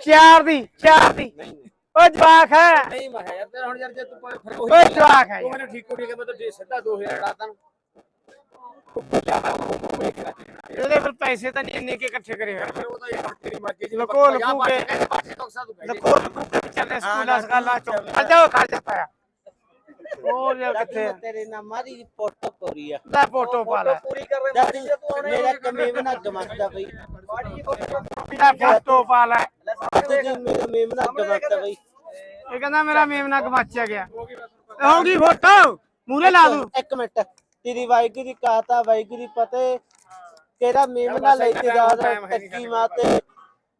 ਚਾਰ ਦੀ ਚਾਰ ਦੀ ਨਹੀਂ ਨਹੀਂ ਉਹ ਜਵਾਕ ਹੈ ਨਹੀਂ ਮੈਂ ਕਿਹਾ ਯਾਰ ਤੇ ਹੁਣ ਯਾਰ ਜੇ ਤੂੰ ਕੋਈ ਫਿਰ ਓਏ ਜਵਾਕ ਹੈ ਤੂੰ ਯਾਰ। ਮੈਨੂੰ ਠੀਕ ਕੁੜੀ ਕੇ ਮੈਂ ਤਾਂ ਦੇ ਸਿੱਧਾ 2000 ਡਾਤਾ ਨੂੰ ਇਹਦੇ ਫਿਰ ਪੈਸੇ ਤਾਂ ਨਹੀਂ ਇੰਨੇ ਕੇ ਇਕੱਠੇ ਕਰੇ ਹੋਏ ਫਿਰ ਉਹ ਤਾਂ ਯਾਰ ਤੇਰੀ ਮਰਜ਼ੀ ਜੀ ਲਕੋ ਲਕੂ ਕੇ ਲਕੋ ਲਕੂ ਕੇ ਚੱਲੇ ਸਕੂਲਾਂ ਸਕਾਲਾਂ ਚੋਂ ਆ ਜਾਓ ਖਾ ਜਾਂਦਾ ਆ ਹੋਰ ਯਾਰ ਕਿੱਥੇ ਆ? ਤੇਰੇ ਨਾਲ ਮਾਰੀ ਦੀ ਫੋਟੋ ਪੂਰੀ ਆ ਲੈ ਫੋਟੋ ਪਾ ਲੈ ਪੂਰੀ ਕਰ ਜਦ ਮੇਰਾ ਕਮੇਮਨਾ ਗਮਕਦਾ ਬਈ ਲੈ ਫੋਟੋ ਪਾ ਲੈ ਤੁਸੀਂ ਮੇਰਾ ਮੇਮਨਾ ਗਮਕਦਾ ਬਈ। ਇਹ ਕਹਿੰਦਾ ਮੇਰਾ ਮੇਮਨਾ ਗਵਾਚਿਆ ਗਿਆ। ਹੋ ਗਈ ਫੋਟੋ। ਮੂਰੇ ਲਾ ਦੂੰ। ਇੱਕ ਮਿੰਟ। ਤੇਰੀ ਵਾਹਿਗੁਰੂ ਦੀ ਕਾਤਾ ਵਾਹਿਗੁਰੂ ਦੀ ਪਤੇ ਤੇਰਾ ਮੇਮਨਾ ਲੈ ਤੇ ਰੱਖ ਟੱਕੀ ਮਾਤੇ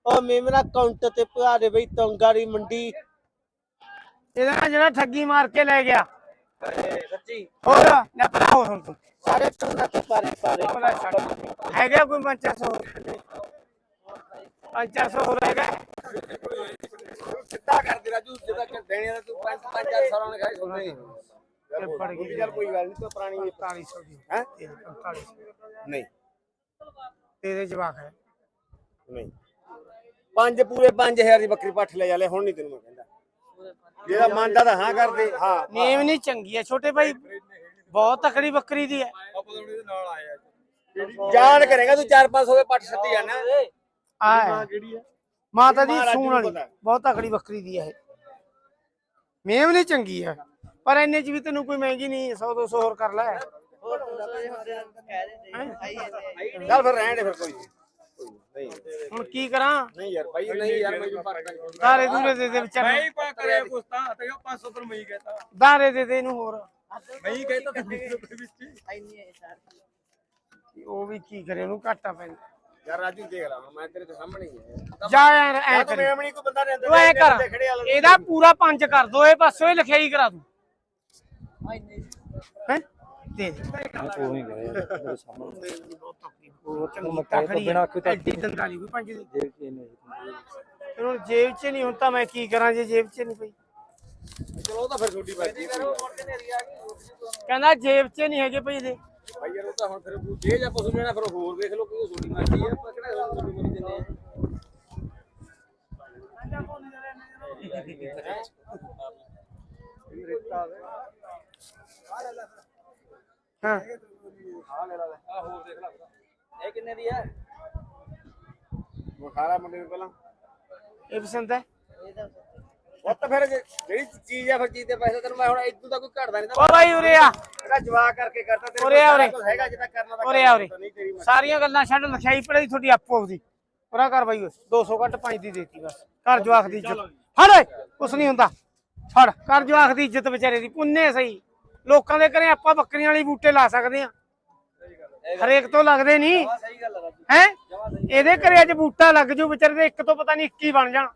ਉਹ ਮੇਮਨਾ ਕਾਊਂਟਰ ਤੇ ਭਰਾ ਦੇ ਬਈ ਤੰਗਾਰੀ ਮੰਡੀ। ਇਹਦਾ ਜਿਹੜਾ ਠੱਗੀ ਮਾਰ ਕੇ ਲੈ ਗਿਆ। ਸੱਚੀ। ਹੋਰ ਹੁਣ ਤੂੰ। ਸਾਰੇ ਪਾਰੇ ਪਾਰੇ। ਹੈਗਾ ਕੋਈ 500 500 ਹੋ ਰਹੇਗਾ ਸਿੱਧਾ ਕਰ ਦੇ ਰਾਜੂ ਜਿੱਦਾਂ ਕਿ ਦੇਣੇ ਦਾ ਤੂੰ 5 5000 ਸਾਲਾਂ ਨੇ ਖਾਈ ਸੁਣਦੇ ਇਹ ਪੜ ਗਈ ਚੱਲ ਕੋਈ ਗੱਲ ਨਹੀਂ ਤੂੰ ਪੁਰਾਣੀ 4500 ਦੀ। ਹੈ? 4500 ਨਹੀਂ। ਤੇਰੇ ਜਵਾਕ ਹੈ। ਨਹੀਂ। ਪੰਜ ਪੂਰੇ 5000 ਦੀ ਬੱਕਰੀ ਪੱਠ ਲੈ ਜਾਲੇ ਹੁਣ ਨਹੀਂ ਤੈਨੂੰ ਮੈਂ ਕਹਿੰਦਾ। ਜਿਹੜਾ ਮੰਨਦਾ ਤਾਂ ਹਾਂ ਕਰਦੇ ਹਾਂ ਨੇਮ ਨਹੀਂ ਚੰਗੀ ਹੈ ਛੋਟੇ ਭਾਈ ਬਹੁਤ ਤਕੜੀ ਬੱਕਰੀ ਦੀ ਹੈ। ਜਾਣ ਕਰੇਗਾ ਤੂੰ 4-500 ਦੇ ਪੱਠ ਛੱਡੀ ਜਾਣਾ ਆ ਹੈ। ਕਿਹੜੀ ਆ? ਮਾਤਾ ਦੀ ਸੂਣ ਵਾਲੀ। ਬਹੁਤ ਤਕੜੀ ਬੱਕਰੀ ਦੀ ਹੈ ਇਹ। ਮੇਮ ਨਹੀਂ ਚੰਗੀ ਹੈ ਪਰ ਇੰਨੇ ਚ ਵੀ ਤੈਨੂੰ ਕੋਈ ਮਹਿੰਗੀ ਨਹੀਂ 100 200 ਹੋਰ ਕਰ ਲੈ। ਹੈਂ? ਚੱਲ ਫਿਰ ਰਹਿਣ ਦੇ ਫਿਰ ਕੋਈ। ਨੀ। ਕੋਈ ਨੀ, ਨਹੀਂ। ਹੁਣ ਕੀ ਕਰਾਂ? ਨਹੀਂ ਯਾਰ ਭਾਈ ਨਹੀਂ ਯਾਰ ਮੈਂ ਵੀ ਫ਼ਰਕ ਨਹੀਂ ਦਾਰੇ ਦੂਰੇ ਦੇ ਦੇ ਵਿਚਾਰੇ। ਹੀ ਪਾ ਕਰਿਆ ਕੁਛ ਤਾਂ ਤੇ 500 ਪਰ ਮੈਂ ਹੀ ਕਹਤਾ ਦਾਰੇ ਦੇ ਦੇ ਇਹਨੂੰ ਹੋਰ। ਮੈਂ ਹੀ ਕਹਤਾ ਤੂੰ ਵਿੱਚ ਉਹ ਵੀ ਕੀ ਕਰੇ ਉਹਨੂੰ ਘਾਟਾ ਪੈਂਦਾ। ਯਾਰ ਰਾਜੂ ਦੇਖ ਲਾ ਮੈਂ ਤੇਰੇ ਤੇ ਸਾਹਮਣੇ ਹੀ ਹੈ ਜਾ ਯਾਰ ਐ ਤੂੰ ਕਰ। ਮੇਮਣੀ ਕੋਈ ਬੰਦਾ ਨਹੀਂ ਅੰਦਰ ਤੂੰ ਐ ਕਰ ਖੜੇ ਵਾਲਾ ਇਹਦਾ ਪੂਰਾ ਪੰਜ ਕਰ ਦੋ ਇਹ ਪਾਸੇ ਇਹ ਲਿਖਾਈ ਕਰਾ ਦੂੰ ਹੈ? ਦੇ ਦੇ ਉਹੀ ਕਰਿਆ ਮੇਰੇ ਸਾਹਮਣੇ ਉਹ ਚੰਗੀ ਮੈਂ ਕਹਿ ਤਾ ਤਕੜੀ ਬਿਨਾਂ ਅੱਖ ਤੋਂ ਐਡੀ ਦੰਦਾਂ ਨਹੀਂ ਕੋਈ ਪੰਜ ਦੀ ਦੇਖ ਕੇ ਨਹੀਂ ਫਿਰ ਹੁਣ ਜੇਬ 'ਚ ਨਹੀਂ ਹੁਣ ਤਾਂ ਮੈਂ ਕੀ ਕਰਾਂ ਜੇ ਜੇਬ 'ਚ ਨਹੀਂ ਪਈ ਚਲੋ ਉਹ ਤਾਂ ਫਿਰ ਛੋਟੀ ਬਾਜੀ। ਕਹਿੰਦਾ ਜੇਬ 'ਚ ਨਹੀਂ ਹੈਗੇ ਪਈ ਦੇ ਭਾਈ ਯਾਰ ਉਹ ਤਾਂ ਹੁਣ ਫਿਰ ਜੇ ਜਾਂ ਪਸ਼ੂ ਲੈਣਾ ਫਿਰ ਹੋਰ ਵੇਖ ਲਓ ਕੋਈ ਛੋਟੀ ਬਾਜੀ ਹੈ ਆਪਾਂ ਕਿਹੜਾ ਛੋਟੀ ਬਾਜੀ ਦਿੰਦੇ ਆ। ਹਾਂ। ਇਹ ਕਿੰਨੇ ਦੀ ਹੈ ਉਹ ਖਾਰਾ ਮੁੰਡੇ ਨੂੰ ਪਹਿਲਾਂ। ਇਹ ਪਸੰਦ ਹੈ? ਉਹ ਤਾਂ ਫਿਰ ਜੇ- ਜਿਹੜੀ ਚੀਜ਼ ਆ ਫਿਰ ਚੀਜ਼ ਦੇ ਪੈਸੇ ਤੈਨੂੰ ਮੈਂ ਹੁਣ ਇਦੋਂ ਤਾਂ ਕੋਈ ਘਟਦਾ ਨਹੀਂ ਓ ਭਾਈ ਉਰੇ ਆ। ਤੇਰਾ ਜਵਾਬ ਕਰਕੇ ਕਰਦਾ ਤੇਰੇ ਉਰੇ ਆ, ਉਰੇ। ਕੋਲ ਹੈਗਾ ਜਿੱਦਾਂ ਕਰਨਾ ਤਾਂ ਉਰੇ ਆ ਉਰੇ। ਨਹੀਂ ਤੇਰੀ ਮੈਂ ਸਾਰੀਆਂ ਗੱਲਾਂ ਛੱਡ ਲਿਖਾਈ ਪੜਾਈ ਤੁਹਾਡੀ ਆਪੋ ਆਪਦੀ। ਪੂਰਾ ਕਰ ਬਾਈ ਓਏ 200 ਘੱਟ 5 ਦੀ ਦੇਤੀ ਬਸ। ਕਰ ਜਵਾਖ ਦੀ ਇੱਜ਼ਤ। ਫੜ ਓਏ ਕੁਛ ਨਹੀਂ ਹੁੰਦਾ। ਫੜ ਕਰ ਜਵਾਖ ਦੀ ਇੱਜ਼ਤ ਵਿਚਾਰੇ ਦੀ ਪੁੰਨੇ ਸਹੀ। ਲੋਕਾਂ ਦੇ ਘਰੇ ਆਪਾਂ ਬੱਕਰੀਆਂ ਵਾਲੀ ਬੂਟੇ ਲਾ ਸਕਦੇ ਆ। ਹਰੇਕ ਤੋਂ ਲੱਗਦੇ ਨਹੀਂ। ਸਹੀ ਗੱਲ ਹੈ? ਹੈ ਇਹਦੇ ਘਰੇ ਅੱਜ ਬੂਟਾ ਲੱਗ ਜੂ ਵਿਚਾਰੇ ਦੇ ਇੱਕ ਤੋਂ ਪਤਾ ਨਹੀਂ 21 ਬਣ ਜਾਣ।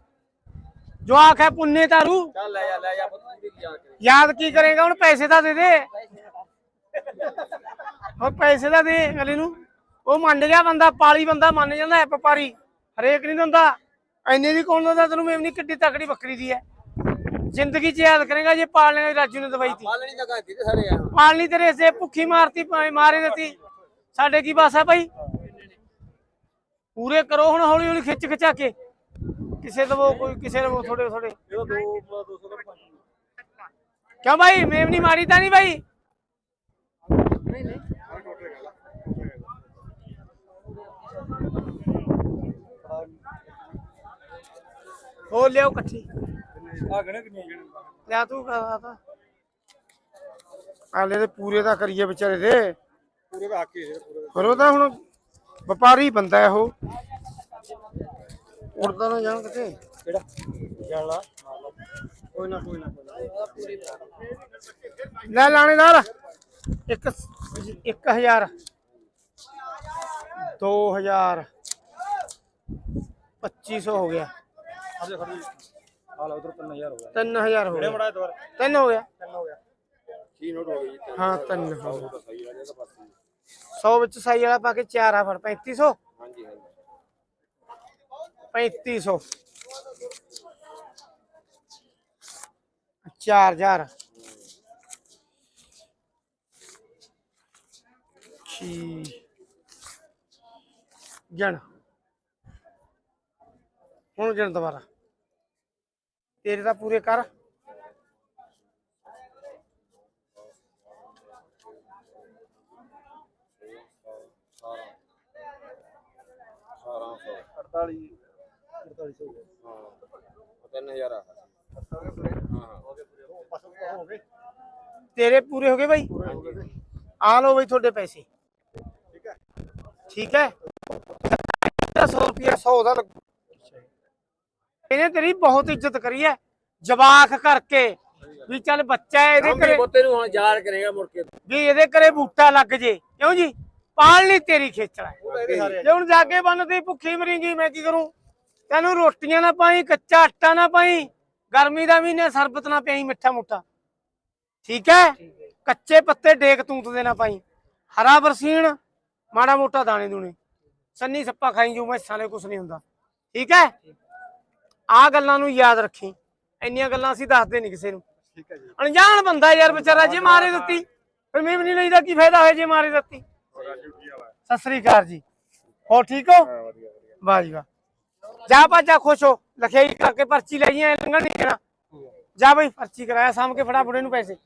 ਜਵਾਕ ਹੈ ਪੁੰਨੇ ਤਾਰੂ। ਚੱਲ ਲੈ ਜਾ ਲੈ ਜਾ ਪੁੱਤ ਜਾਣ ਕੇ ਯਾਦ ਕੀ ਕਰੇਗਾ ਹੁਣ ਪੈਸੇ ਤਾਂ ਦੇ ਦੇ। ਹੋਰ ਪੈਸੇ ਤਾਂ ਦੇ ਅਗਲੇ ਨੂੰ। ਉਹ ਮੰਨ ਗਿਆ ਬੰਦਾ ਪਾਲੀ ਬੰਦਾ ਮੰਨ ਜਾਂਦਾ ਹੈ ਵਪਾਰੀ। ਹਰੇਕ ਨਹੀਂ ਦਿੰਦਾ। ਐਨੇ ਦੀ ਕੌਣ ਦਿੰਦਾ? ਤੈਨੂੰ ਮੇਵਨੀ ਕਿੱਡੀ ਤਕੜੀ ਬੱਕਰੀ ਦੀ ਹੈ। ਜ਼ਿੰਦਗੀ 'ਚ ਯਾਦ ਕਰੇਗਾ ਜੇ ਪਾਲਣੇ ਰਾਜੂ ਨੇ ਦਵਾਈ ਤੀ ਪਾਲਣੀ ਤਾਂ ਗਾਂਦੀ ਤੇ ਸਾਰੇ ਆ ਪਾਲਣੀ ਤੇਰੇ ਸੇ ਭੁੱਖੀ ਮਾਰਤੀ ਭਾਵੇਂ ਮਾਰੇ ਦਿੱਤੀ। ਸਾਡੇ ਕੀ ਬਾਸ ਭਾਈ? ਪੂਰੇ ਕਰੋ ਹੁਣ ਹੌਲੀ ਹੌਲੀ ਖਿੱਚ ਖਿਚਾ ਕੇ। ਕਿਸੇ ਦਵੋ ਕੋਈ ਕਿਸੇ ਦਵੋ ਥੋੜੇ ਥੋੜੇ ਇਹ ਦੋ 200 ਦਾ ਕਿਉਂ ਭਾਈ? ਮੇਵਨੀ ਮਾਰੀ ਤਾਂ ਨਹੀਂ ਭਾਈ? ਹੋ ਲਿਓ ਇਕੱਠੀ। ਆ ਗਣੇ ਕਿੰਨੀ ਗਣੇ ਲਿਆ ਤੂੰ ਕਰਾ ਤਾ। ਆਲੇ ਦੇ ਪੂਰੇ ਦਾ ਕਰੀਏ ਵਿਚਾਰੇ ਦੇ। ਪੂਰੇ ਦਾ ਹੱਕ ਹੀ ਹੈ ਪੂਰੇ ਪਰ ਉਹ ਤਾਂ ਹੁਣ ਵਪਾਰੀ ਬੰਦਾ ਹੈ ਉਹ। ਉੜਦਾ ਨਾ ਜਾਣ ਕਿਤੇ। ਕਿਹੜਾ? ਜਾਣਾ। ਕੋਈ ਨਾ ਕੋਈ ਨਾ ਲੈ ਲਾਣੇਦਾਰ ਇੱਕ ਇੱਕ ਹਜ਼ਾਰ। ਦੋ ਹਜ਼ਾਰ। 2500 ਹੋ ਗਿਆ। ਅਜੇ ਖੜੀ ਹਾਲ ਉਧਰ 3000 ਹੋ ਗਿਆ। 3000 ਹੋ ਗਿਆ। ਤਿੰਨ ਹੋ ਗਿਆ। ਤਿੰਨ ਹੋ ਗਿਆ। ਕੀ ਨੋਟ ਹੋ ਗਈ ਹਾਂ ਤਿੰਨ ਹੋ ਬਸ 100 ਵਿੱਚ ਸਾਈ ਵਾਲਾ ਪਾ ਕੇ ਚਾਰ ਆ ਫੜ 3500 ਹਾਂਜੀ ਹਾਂਜੀ। 3500 4000 ਛੀ ਗਣ ਹੁਣ ਜਣ ਦੁਬਾਰਾ ਤੇਰੇ ਤਾਂ ਪੂਰੇ ਕਰ ਤਿੰਨ ਹਜ਼ਾਰ ਆ ਤੇਰੇ ਪੂਰੇ ਹੋ ਗਏ ਬਾਈ ਆ ਲਓ ਬਈ ਤੁਹਾਡੇ ਪੈਸੇ ਠੀਕ ਹੈ ਠੀਕ ਹੈ 100 ਰੁਪਏ 100 ਦਾ ਲੱਗੂ ਇਹਨੇ ਤੇਰੀ ਬਹੁਤ ਇੱਜ਼ਤ ਕਰੀ ਹੈ ਜਵਾਕ ਕਰਕੇ। ਵੀ ਚੱਲ ਬੱਚਾ ਹੈ ਇਹਦੇ ਘਰੇ ਬੋਤੇ ਨੂੰ ਹੁਣ ਯਾਦ ਕਰੇਗਾ ਮੁੜ ਕੇ। ਵੀ ਇਹਦੇ ਘਰੇ ਬੂਟਾ ਲੱਗ ਜੇ। ਕਿਉਂ ਜੀ? ਪਾਲ ਨਹੀਂ ਤੇਰੀ ਖੇਚਲਾ। ਜੇ ਹੁਣ ਜਾ ਕੇ ਬੰਨਦੀ ਭੁੱਖੀ ਮਰੀਂਗੀ ਮੈਂ ਕੀ ਕਰੂੰ? ਤੈਨੂੰ ਰੋਟੀਆਂ ਨਾ ਪਾਈ ਕੱਚਾ ਆਟਾ ਨਾ ਪਾਈ ਗਰਮੀ ਦਾ ਮਹੀਨੇ ਸਰਬਤ ਨਾ ਪਿਆਈ ਮਿੱਠਾ ਮੁੱਠਾ ਠੀਕ ਹੈ ਕੱਚੇ ਪੱਤੇ ਡੇਕ ਤੂਤ ਦੇ ਨਾ ਪਾਈ। ਹਰਾ ਬਰਸੀਨ ਮਾੜਾ ਮੋਟਾ ਦਾਣੇ ਦੂਣੇ। ਸੰਨੀ ਸੱਪਾ ਖਾਈ ਜੂ ਮੈਂ ਸਾਲੇ ਕੁਛ ਨਹੀਂ ਹੁੰਦਾ। ਠੀਕ ਹੈ ਆ ਗੱਲਾਂ ਨੂੰ ਯਾਦ ਰੱਖੀ। ਇੰਨੀਆਂ ਗੱਲਾਂ ਅਸੀਂ ਦੱਸਦੇ ਨਹੀਂ ਕਿਸੇ ਨੂੰ। ਠੀਕ ਹੈ ਜੀ। ਅਣਜਾਣ ਬੰਦਾ ਯਾਰ ਵਿਚਾਰਾ ਜੇ ਮਾਰੇ ਦਿੱਤੀ ਫਿਰ ਮੈਂ ਨਹੀਂ ਲਈਦਾ ਕੀ ਫਾਇਦਾ ਹੋਇਆ ਜੇ ਮਾਰੇ ਦਿੱਤੀ। ਸਤਿ ਸ੍ਰੀ ਅਕਾਲ ਜੀ। ਹੋ ਠੀਕ ਹੋ? ਵਾਹ ਜੀ ਵਾਹ। ਜਾ ਭਾਜਾ ਖੁਸ਼ ਹੋ। ਲਖਿਆਈ ਕਰਕੇ ਪਰਚੀ ਲੈ ਜੀਆਂ ਲੰਘਣ ਨਹੀਂ ਦੇਣਾ। ਜਾ ਬਈ ਪਰਚੀ ਕਰਾਇਆ ਸਾਹਮ ਕੇ ਫੜਾ ਬੁੜੇ ਨੂੰ ਪੈਸੇ।